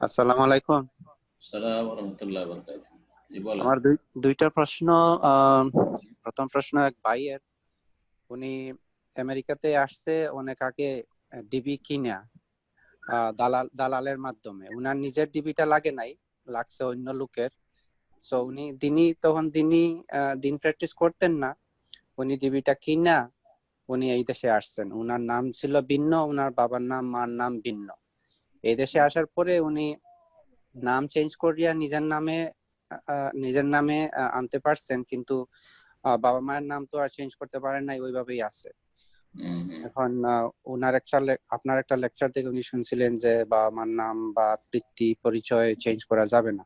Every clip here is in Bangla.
আসসালামু আলাইকুম। আমার দুই দুইটা প্রশ্ন প্রথম প্রশ্ন এক ভাইয়ের। উনি আমেরিকাতে আসছে অনেক আগে ডিবি কিনা দালাল দালালের মাধ্যমে। উনার নিজের ডিবিটা লাগে নাই লাগছে অন্য লোকের। সো উনি দিনই তখন দিনই দিন প্র্যাকটিস করতেন না। উনি ডিবিটা কিনা উনি এই দেশে আসছেন। উনার নাম ছিল ভিন্ন উনার বাবার নাম মার নাম ভিন্ন। এই দেশে আসার পরে উনি নাম চেঞ্জ করিয়া নিজের নামে নিজের নামে আনতে পারছেন কিন্তু বাবা মায়ের নাম তো আর চেঞ্জ করতে পারেন নাই ওইভাবেই আছে। এখন ওনার একটা আপনার একটা লেকচার থেকে উনি শুনছিলেন যে বাবা মার নাম বা বৃত্তি পরিচয় চেঞ্জ করা যাবে না।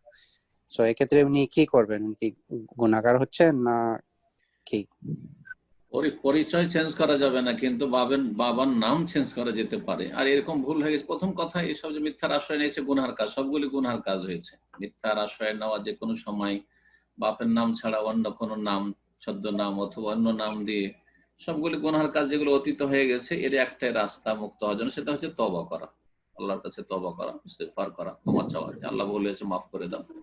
তো এক্ষেত্রে উনি কি করবেন? কি গুণাগার হচ্ছেন না কি? পরি- পরিচয় চেঞ্জ করা যাবে না, কিন্তু বাবেন, বাবার নাম চেঞ্জ করা যেতে পারে। আর এরকম ভুল হয়ে গেছে। প্রথম কথা, এসব যে মিথ্যার আশ্রয় নিয়েছে গুনহার কাজ, সবগুলি গুনহার কাজ হয়েছে। মিথ্যার আশ্রয় নেওয়া যে কোনো সময়, বাপের নাম ছাড়া অন্য কোনো নাম, ছদ্ম নাম অথবা অন্য নাম দিয়ে, সবগুলি গুনহার কাজ যেগুলো অতীত হয়ে গেছে, এর একটাই রাস্তা মুক্ত হওয়ার জন্য, সেটা হচ্ছে তবা করা। আল্লাহর কাছে তবা করা, ইস্তেগফার করা, ক্ষমা চাওয়া। আল্লাহ বলেছে, মাফ করে দাও।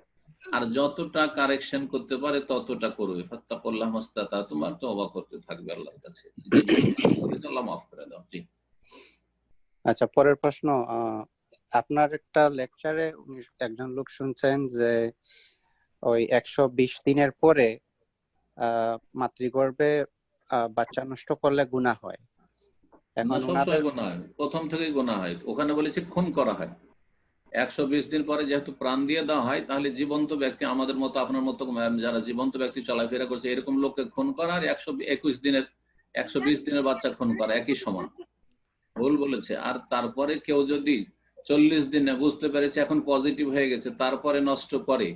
আর যতটা কারেকশন করতে পারে ততটা করবে। ফাত্তাকুল্লাহ মাস্তাতা তোমার তওবা করতে থাকবে আল্লাহর কাছে। আল্লাহ মাফ করে দাও জি। আচ্ছা পরের প্রশ্ন আপনার একটা লেকচারে একজন লোক শুনছেন যে ওই একশো বিশ দিনের পরে আহ, মাতৃগর্ভে বাচ্চা নষ্ট করলে গুনাহ হয়। এখন গোনা হয়। প্রথম থেকেই গোনা হয়। ওখানে বলেছে খুন করা হয়। একশো বিশ দিন পরে যেহেতু প্রাণ দিয়ে দেওয়া হয় তাহলে জীবন্ত ব্যক্তি আমাদের মতো আপনার মতো যারা জীবন্ত ব্যক্তি চলাফেরা করছে এরকম লোককে খুন করা আর একশো একুশ দিনের একশো বিশ দিনের বাচ্চা খুন করা একই সমান। ভুল বলেছে। আর তারপরে কেউ যদি চল্লিশ দিনে বুঝতে পেরেছে এখন পজিটিভ হয়ে গেছে তারপরে নষ্ট করে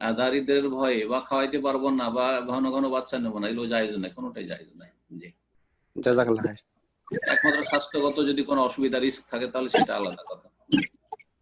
দারিদ্রের ভয়ে বা খাওয়াইতে পারব না বা ঘন ঘন বাচ্চা নেব না এগুলো জায়জ নাই কোনোটাই জায়জ নাই জি। একমাত্র স্বাস্থ্যগত যদি কোনো অসুবিধা রিস্ক থাকে তাহলে সেটা আলাদা কথা।